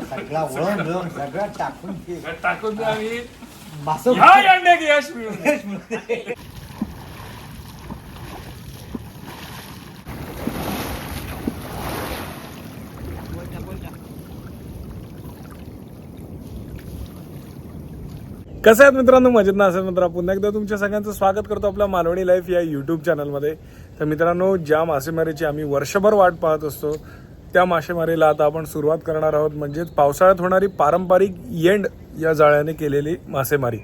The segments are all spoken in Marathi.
सगळा वळण बिळण सगळं टाकून ते टाकून मासं ह्या अंड्यात यश मिळून कसं आहेत मित्रांनो? मजेत ना? असेल मित्र पुन्हा एकदा तुमच्या सगळ्यांचं स्वागत करतो आपल्या मालवणी लाईफ या युट्यूब चॅनलमध्ये तर मित्रांनो ज्या मासेमारीची आम्ही वर्षभर वाट पाहत असतो त्या मासेमारीला आता आपण सुरुवात करणार आहोत. म्हणजेच पावसाळ्यात होणारी पारंपरिक येंड या जाळ्याने केलेली मासेमारी.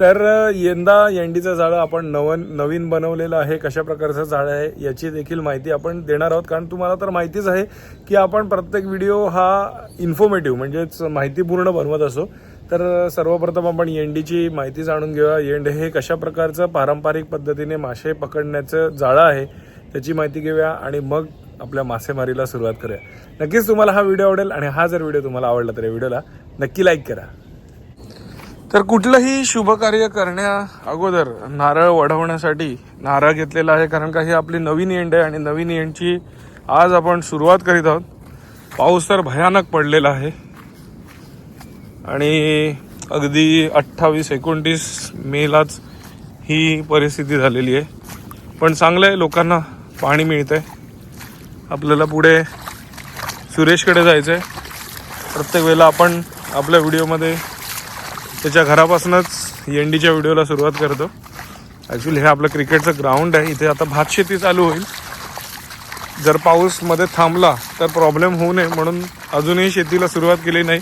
तर यंदा येंडीचं जाळं आपण नवन नवीन बनवलेलं आहे. कशा प्रकारचं जाळं आहे याची देखील माहिती आपण देणार आहोत. कारण तुम्हाला तर माहितीच आहे की आपण प्रत्येक व्हिडिओ हा इन्फॉर्मेटिव्ह म्हणजेच माहितीपूर्ण बनवत असो. तर सर्वप्रथम आपण येंडीची माहिती जाणून घेऊया. येंड हे कशा प्रकारचं पारंपरिक पद्धतीने मासे पकडण्याचं जाळं आहे त्याची माहिती घेऊया. आणि मग आपल्या मासेमारीला सुरुवात करूया. नक्कीच तुम्हाला हा व्हिडिओ आवडेल आणि हा जर व्हिडिओ तुम्हाला आवडला तर या व्हिडिओला नक्की लाईक करा. तर कुठलंही शुभ कार्य करण्या अगोदर नारळ वढवण्यासाठी नारळ घेतलेला आहे कारण का ही आपली नवीन एंड आहे आणि नवीन एंडची आज आपण सुरुवात करीत आहोत. पाऊस तर भयानक पडलेला आहे. आणि अगदी अठ्ठावीस एकोणतीस मेलाच ही परिस्थिती झालेली आहे. पण चांगलं आहे लोकांना पाणी मिळतं आहे आपल्याला पुढे सुरेशकडे जायचं आहे प्रत्येक वेळेला आपण आपल्या व्हिडिओमध्ये त्याच्या घरापासूनच एंडीच्या व्हिडिओला सुरुवात करतो. ॲक्च्युली हे आपलं क्रिकेटचं ग्राउंड आहे. इथे आता भात शेती चालू होईल. जर पाऊसमध्ये थांबला तर प्रॉब्लेम होऊ नये म्हणून अजूनही शेतीला सुरुवात केली नाही.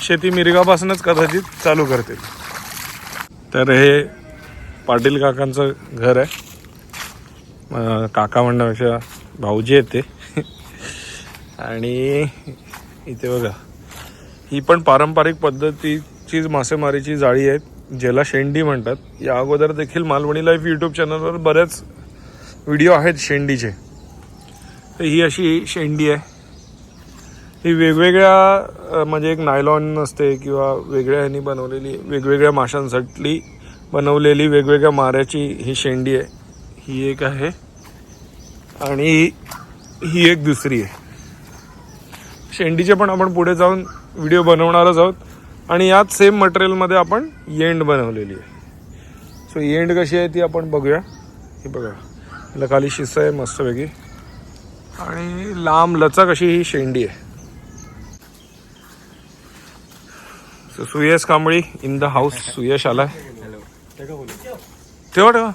शेती मिरगापासूनच कदाचित चालू करतील. तर हे पाटील काकांचं घर आहे. काका म्हणण्यापेक्षा भाऊजी येते आणि इथे बघा. ही पण पारंपरिक पद्धतीचीच मासेमारीची जाळी आहे ज्याला शेंडी म्हणतात. या अगोदर देखील मालवणी लाईफ यूट्यूब चॅनलवर बरेच व्हिडिओ आहेत शेंडीचे. तर ही अशी शेंडी आहे. ही वेगवेगळ्या म्हणजे एक नायलॉन असते किंवा वेगळ्या ह्यांनी बनवलेली वेगवेगळ्या माशांसाठी बनवलेली वेगवेगळ्या माऱ्याची ही शेंडी आहे. ही एक आहे. आणि ही एक दुसरी आहे. शेंडीचे पण आपण पुढे जाऊन व्हिडिओ बनवणारच आहोत. आणि याच सेम मटेरियलमध्ये आपण येंड बनवलेली आहे. सो येंड कशी आहे ती आपण बघूया. ही बघा. याला खाली शिस्त आहे मस्तपैकी आणि लांब लचक अशी ही शेंडी आहे. So Suyash Kambli in the house Suyash आलाय. ठेवा ठेवा.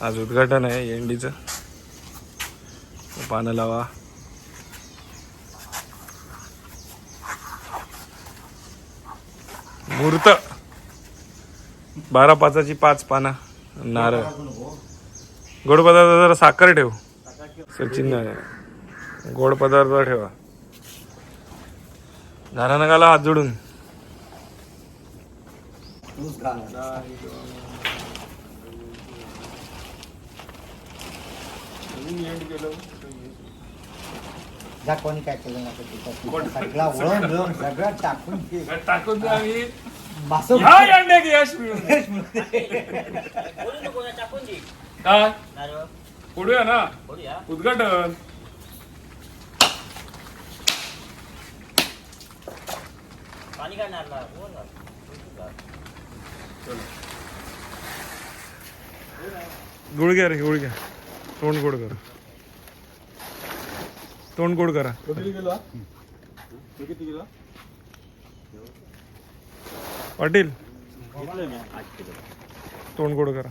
आज उद्घाटन आहे येंडीचं. पानं लावा. मूर्त बारा पाचाची पाच पानं नारळ. गोड पदार्थ जरा साखर ठेव. सचिन गोड पदार्थ ठेवा. झाला नकाला हात जोडून. केलं. जा कोणी काय केलं ना ते सगळा वळण बिळण सगळं टाकून ते टाकून द्या आणि मासं ह्या अंड्यात यश मिळून काय? पुढूया ना? उद्घाटन. पाणी काय नारला गुळ घ्या रे गुळ घ्या तोंड गोड करा. तोंड गोड करा. पाटील. तोंड गोड करा.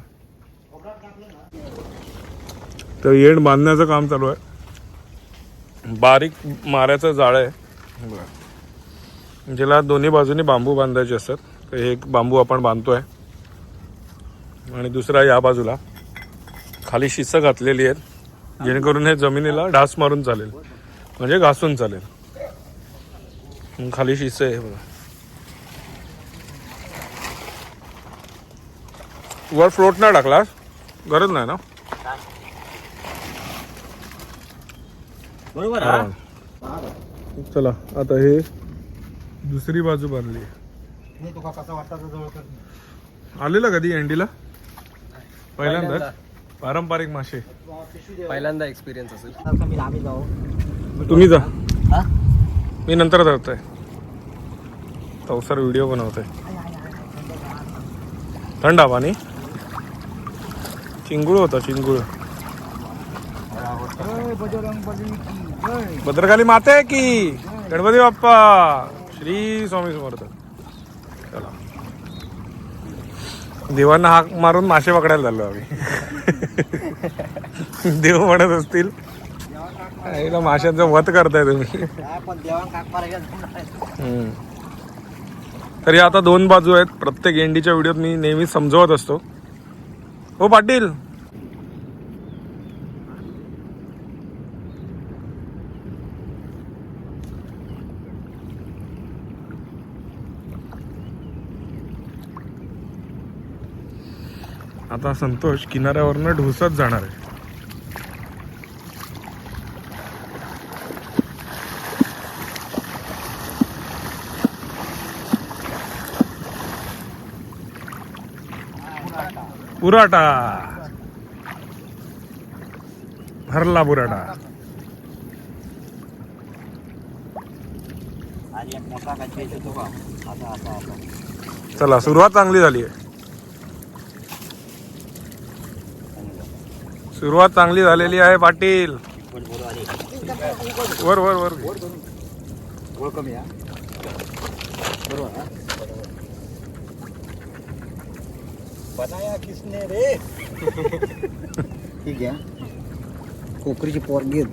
तर येड बांधण्याचं काम चालू आहे. बारीक माऱ्याचं जाळं आहे. बघा. ज्याला दोन्ही बाजूनी बांबू बांधायचे असतात. तर एक बांबू आपण बांधतोय. आणि दुसरा या बाजूला खाली शिस्त घातलेली आहेत. जेणेकरून हे जमिनीला ढास मारून चालेल. म्हणजे घासून चालेल. खाली शिस्त आहे बघा. वर फ्लोट नाही टाकलास गरज नाही ना? बरोबर. चला आता हे दुसरी बाजू बांधली. आलेला कधी एंडीला? पहिल्यांदाच पारंपरिक मासे. पहिल्यांदा एक्सपिरियन्स असेल. तुम्ही जा. हा? मी नंतर धरतोय. तवसर व्हिडिओ बनवतोय. थंड हा पाणी चिंगूळ होता चिंगूळ. भद्रकाली माते की? गणपती बाप्पा. श्री स्वामी समर्थ. चला. देवांना हाक मारून मासे पकडायला झालो आम्ही. देव म्हणत असतील आईला माशांचा वध करताय तुम्ही. हम्म. तर या आता दोन बाजू आहेत. प्रत्येक एंडीच्या व्हिडिओत मी नेहमी समजवत असतो. हो पाटील. आता संतोष किनाऱ्यावरनं ढोसत जाणार आहे. बुराटा भरला बुराटा आता चला सुरुवात चांगली झाली आहे. सुरुवात चांगली झालेली आहे पाटील. वर वर वर. कमी बरोबर हा बनाया किसने रे? ठीक आहे. कोकरीची पोरगी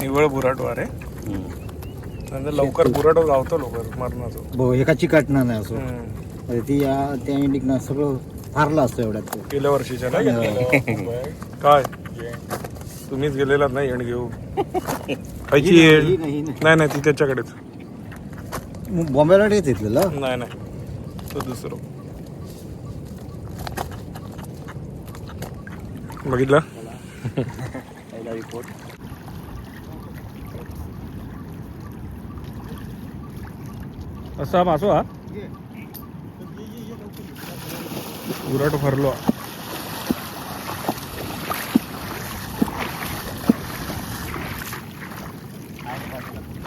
निवळ बुराटो अरे नंतर लवकर बुराटो लावतो लवकर मरणाचं. बघ एका चिकटणार नाही असं. हम्म. म्हणजे ती या त्या इंडिकनं सगळं फारलं असतं एवढ्यात तो. गेल्या वर्षीच्या नाही काय? तुम्हीच गेलेलात नाही येण घेऊ खायची ही येण नाही, ही नाही. नाही नाही ती त्याच्याकडेच. मग बॉम्बेला येत घेतलेलं नाही नाही. तो दुसरं. बघितलं रिपोर्ट असा मासो हा उराट भरलो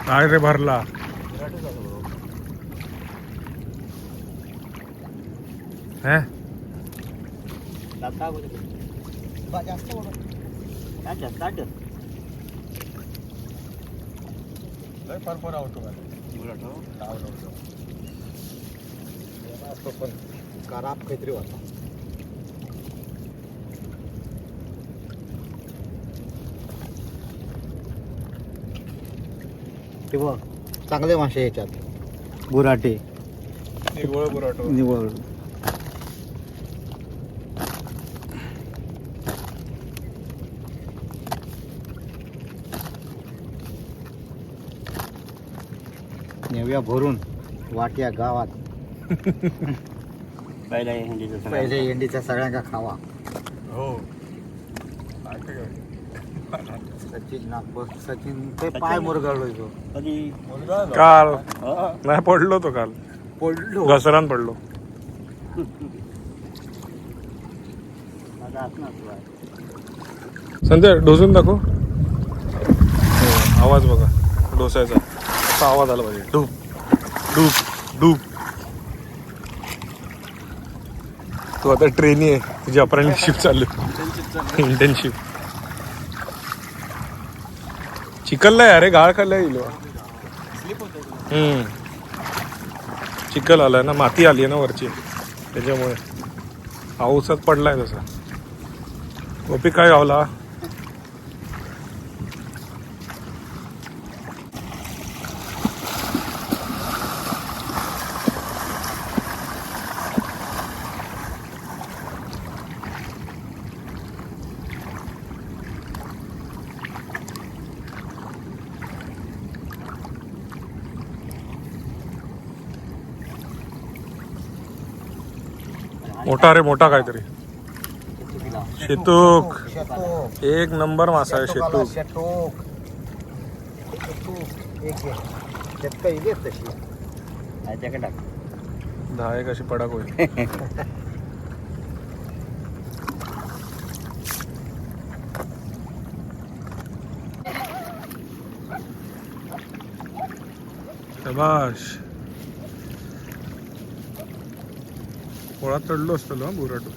काय रे भरला हे काय बोलतो काय जास्त आठ खराब काहीतरी होता. ते बघ चांगले मासे याच्यात. बुराटे. निव्वळ बुराटो. निवळ नेव्या भरून वाट्या गावात. पहिला हिंदीचं पहिले एंडीच्या सगळ्यांका खावा. हो. सचिन नागपूर सचिन ते पाय मुरगळलो तो. कधी? काल. हो? नाही पडलो तो काल. पडलो. घसरान पडलो. माझा संजय ढोसून दाखव. आवाज बघा. डोसायचा. असा आवाज आला पाहिजे. डूब डूब. तू आता ट्रेनी आहे. तुझी अप्रेंटिसशिप चालू इंटर्नशिप चिकलला आहे अरे गाळ खाल्ला येईल हम्म. चिकल आलाय ना माती आली आहे ना वरची. त्याच्यामुळे. पाऊसच पडलाय तसा. गोपी काय गावला मोठा रे मोठा काहीतरी. शेतूक. एक नंबर मासा आहे शेतूक दहा एक अशी पडाक होईल. शबाश. पोळात चढलो असतो ना बुराटो.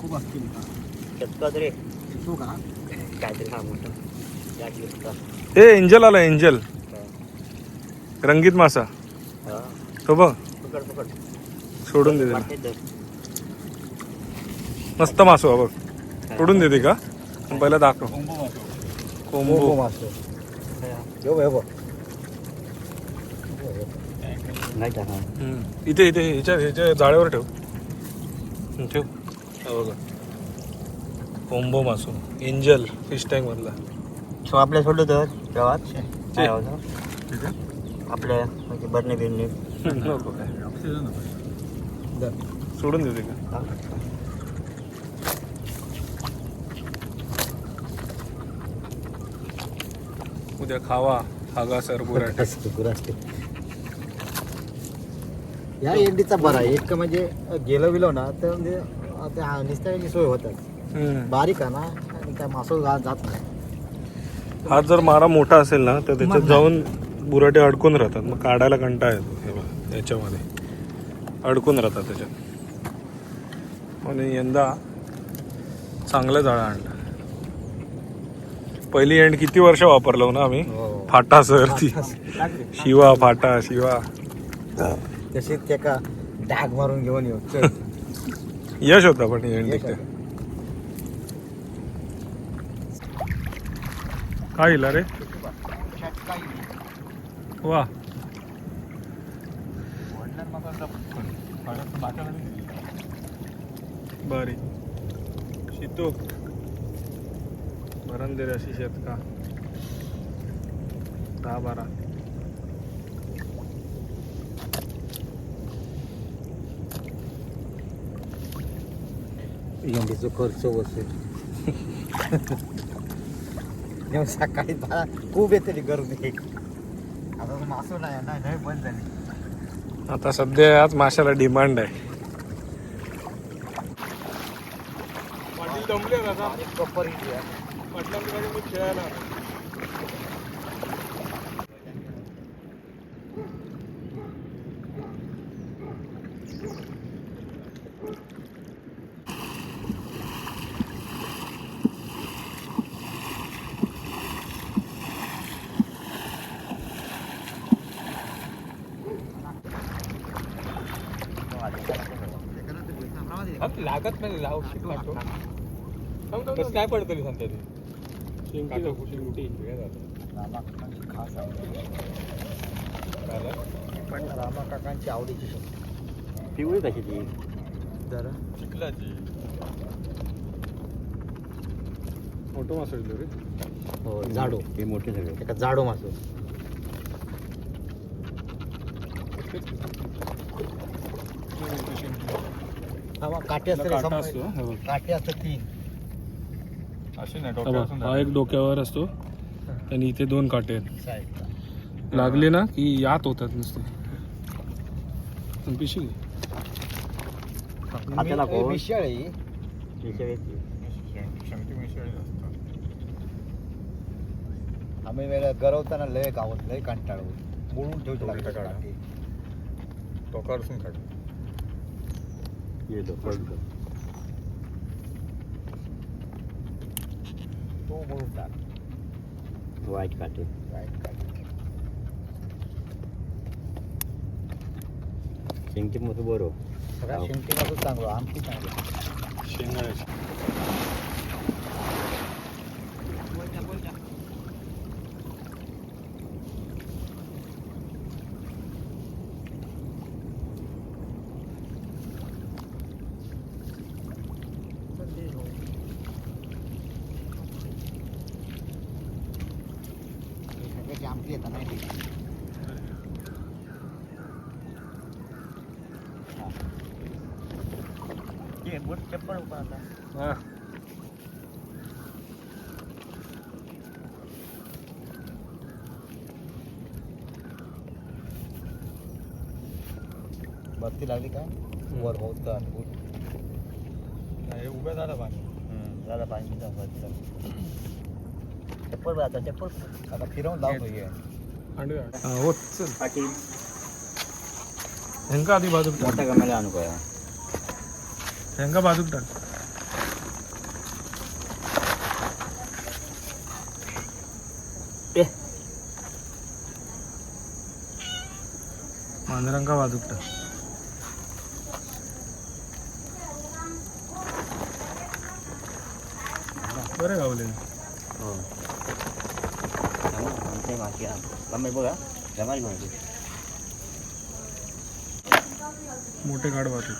खूप असतील. हा एंजल आला एंजल रंगीत मासा. हा. तो बघ. सोडून दे त्याला. वाटेत धर. मस्त मासो हा. बघ सोडून देते का? पहिला दाखव. कोंबो हा. नाही हम्म. इथे इथे ह्याच्या ह्याच्या जाळ्यावर ठेव. हम्म, ठेव. हा बघा. कोंबो मासो. एंजल फिश टँक मधला. तो आपल्या सोडलं तर. काय होतं? आपल्या म्हणजे बरणे बिरणे नको काय सोडून देते का. उद्या खावा हागा सर बुराटे या एंडीचा बरा आहे. एक म्हणजे गेलो बिलो ना तर म्हणजे ते हा निस्त्याची सोय होतात. हम्म. बारीक आहे ना आणि काय मासो जात नाही. हात जर मारा मोठा असेल ना तर त्याच्यात जाऊन बुराटे अडकून राहतात. मग काढायला कंटाळा येतो. हे बघ याच्यामध्ये. अडकून राहतात त्याच्यात. आणि यंदा चांगलं जाळं आणलं. पहिली एंड किती वर्ष वापरलो ना आम्ही? फाटा सर ती शिवा फाटा शिवा. तशीच त्याका डाग मारून घेऊन येऊ. चल. यश होता पण यश काय इला रे? वा. बरी. शितो. भरण दे रे अशी शेतका दहा बारा. एंडीचं खर्च वसूल सकाळी खूप येते गर्दी. आता तो मासो नाही ना नाही बंद झाली. आता सध्या याच माशाला डिमांड आहे. कप्पर इथे खेळायला? लागत नाही लावू शकतो कसं काय पडतं सांगता. ते शेंगटी शेंगटी खास आहे. पण रामा काकांची आवडीची. पिवळी कशी ती जरा. चिखलाची. मोठं मासळ रे. हो जाडो हे मोठे सगळे. एका जाडो मासो हा मग काटे असते काटा हा. बघ. काटे असतात तीन हा बघ, हा एक डोक्यावर असतो आणि इथे दोन काटे आहेत. लागले ना की यात होतात नुसते. ही. विषयाची आम्ही वेळा गरवताना लय गावात लय कंटाळ बोलून ठेवतो लागतं काटे. येतो पडतो. तो बोलून टाक. वाईट काटे. Right, काटे. शेंगटी मोठं बरो. सगळ्या हो. शेंगटीपासून चांगलं आमची चांगलं. शेंगाळ्याची आमटी येतात नाही चप्पल आता हा. भरती लागली काय? वर होत उभ्या झाला पाणी. झालं पाणी. भरती लागली चप्पल बघ आता चप्पल आता फिरवून लावतो हे. अंडे हा, चल. पाटील ह्यांका आधी बाजूक टाक. मोठ्या गमेला आणू काय ह्यांका बाजूक टाक. ए. मांजरांका बाजूक टाक. बरं गावले गमे बघा मोठे बाजूक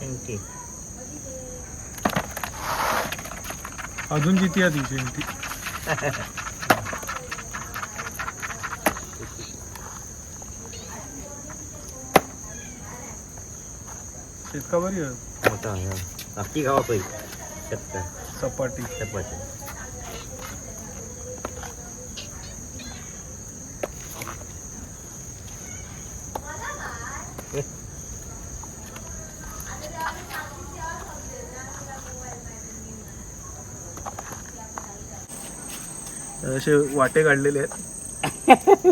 थँक्यू अजून किती आहे ती शेंगटी शेतका बरी आहे. मोठा अख्खी गावा पाहिजे चप्पल सपाटी. असे वाटे काढलेले आहेत.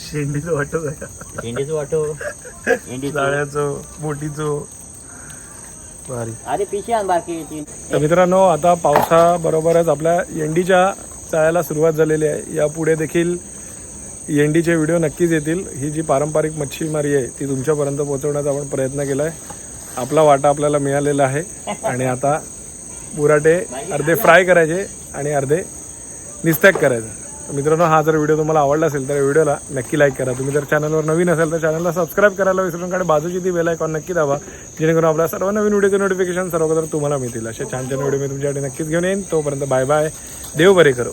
शेंडीचं वाटो काय वाटो. इंडीचं जाळ्याचं बोटीचं. भारी. अरे पिशी आण बारकी ती. तर मित्रांनो आता पावसाबरोबरच आपल्या येंडीच्या चाळायला सुरुवात झालेली आहे. यापुढे देखील येंडीचे व्हिडिओ नक्कीच येतील. ही जी पारंपरिक मच्छीमारी आहे ती तुमच्यापर्यंत पोहोचवण्याचा आपण प्रयत्न केला आहे आपला वाटा आपल्याला मिळालेला आहे. आणि आता बुराटे अर्धे फ्राय करायचे आणि अर्धे निस्तॅग करायचं. मित्रांनो हा जर व्हिडिओ तुम्हाला आवडला असेल तर व्हिडिओला नक्की लाईक करा. तुम्ही जर चॅनलवर नवीन असेल तर चॅनलला सबस्क्राईब करायला विसरून काढा. बाजूची ती बेल आयकॉन नक्की दाबा. जेणेकरून आपल्या सर्व नवीन व्हिडिओचे नोटिफिकेशन सर्व तुम्हाला मिळतील. असे छान छान व्हिडिओ मी तुमच्यासाठी नक्कीच घेऊन येईन. तोपर्यंत बाय बाय देव बरे करू.